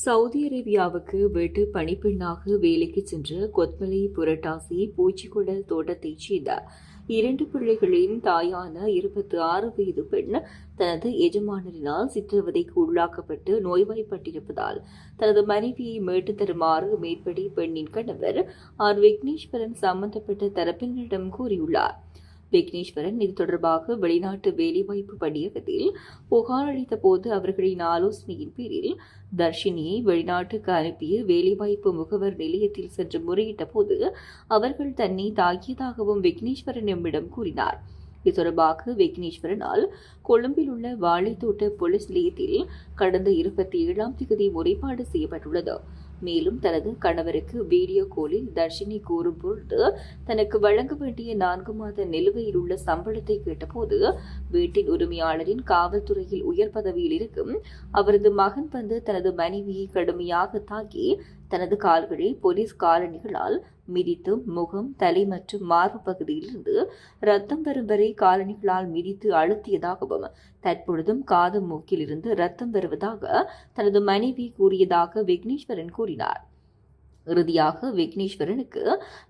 Saudi அரேபியாவுக்கு வீட்டு பணிப்பெண்ணாக வேலைக்கு சென்ற கொத்மலை புரட்டாசி பூச்சிக்குடல் தோட்டத்தைச் சேர்ந்த இரண்டு பிள்ளைகளின் தாயான இருபத்தி ஆறு வயது பெண் தனது எஜமானரினால் சித்திரவதைக்கு உள்ளாக்கப்பட்டு நோய்வாய்ப்பட்டிருப்பதால் தனது மனைவியை மீட்டு தருமாறு மேற்படி பெண்ணின் கணவர் ஆர். விக்னேஸ்வரன் சம்பந்தப்பட்ட தரப்பினரிடம் கூறியுள்ளார். விக்னேஸ்வரன் இது தொடர்பாக வெளிநாட்டு வேலைவாய்ப்பு பணியகத்தில் புகார் அளித்த போது அவர்களின் ஆலோசனையின் பேரில் தர்ஷினியை வெளிநாட்டுக்கு அனுப்பிய வேலைவாய்ப்பு முகவர் நிலையத்தில் சென்று முறையிட்ட போது அவர்கள் தன்னை தாக்கியதாகவும் விக்னேஸ்வரன் எம்மிடம் கூறினார். இது தொடர்பாக விக்னேஸ்வரனால் கொழும்பில் உள்ள வாழைத்தோட்ட போலீஸ் நிலையத்தில் கடந்த இருபத்தி ஏழாம் தேதி முறைப்பாடு செய்யப்பட்டுள்ளது. மேலும் தனது கணவருக்கு வீடியோ காலில் தர்ஷினி கூறும் பொழுது தனக்கு வழங்க வேண்டிய நான்கு மாத நிலுவையில் உள்ள சம்பளத்தை கேட்டபோது வீட்டின் உரிமையாளரின் காவல்துறையில் உயர் பதவியில் இருக்கும் அவரது மகன் வந்து தனது மனைவியை கடுமையாக தாக்கி தனது கால்களை போலீஸ் காலணிகளால் மிதித்து முகம் தலை மற்றும் மார்பு பகுதியிலிருந்து ரத்தம் வரும் வரை காலணிகளால் மிதித்து அழுத்தியதாகவும் தற்பொழுதும் காது மூக்கிலிருந்து ரத்தம் வருவதாக தனது மனைவி கூறியதாக விக்னேஸ்வரன் கூறினார். இறுதியாக விக்னேஸ்வரனுக்கு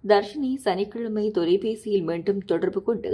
தர்ஷினி சனிக்கிழமை தொலைபேசியில் மீண்டும் தொடர்பு கொண்டு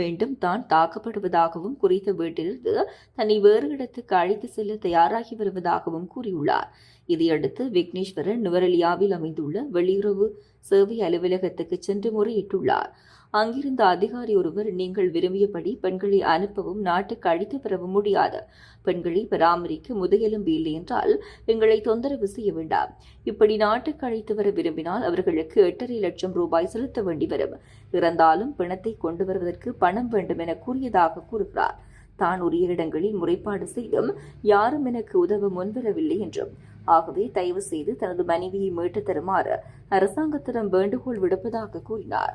மீண்டும் தான் தாக்கப்படுவதாகவும் குறித்த வீட்டிலிருந்து தன்னை வேறு இடத்துக்கு அழைத்து செல்ல தயாராகி வருவதாகவும் கூறியுள்ளார். இதையடுத்து விக்னேஸ்வரன் நுவரெலியாவில் அமைந்துள்ள வெளியுறவு சேவை அலுவலகத்துக்கு சென்று முறையிட்டுள்ளார். அங்கிருந்த அதிகாரி ஒருவர் நீங்கள் விரும்பியபடி பெண்களை அனுப்பவும் நாட்டுக்கு அழைத்து பெறவும் முடியாது. பெண்களை பராமரிக்க முதுகெலும்பு இல்லை என்றால் எங்களை தொந்தரவு செய்ய வேண்டாம். இப்படி நாட்டுக்கு அழைத்து வர விரும்பினால் அவர்களுக்கு எட்டரை லட்சம் ரூபாய் செலுத்த வேண்டி வரும். இறந்தாலும் பிணத்தை கொண்டு வருவதற்கு பணம் வேண்டும் என கூறியதாக கூறுகிறார். தான் உரிய இடங்களில் முறைப்பாடு செய்தும் யாரும் எனக்கு உதவ முன்வரவில்லை என்றும் ஆகவே தயவு செய்து தனது மனைவியை மீட்டு தருமாறு அரசாங்கத்திடம் வேண்டுகோள் விடுப்பதாக கூறினார்.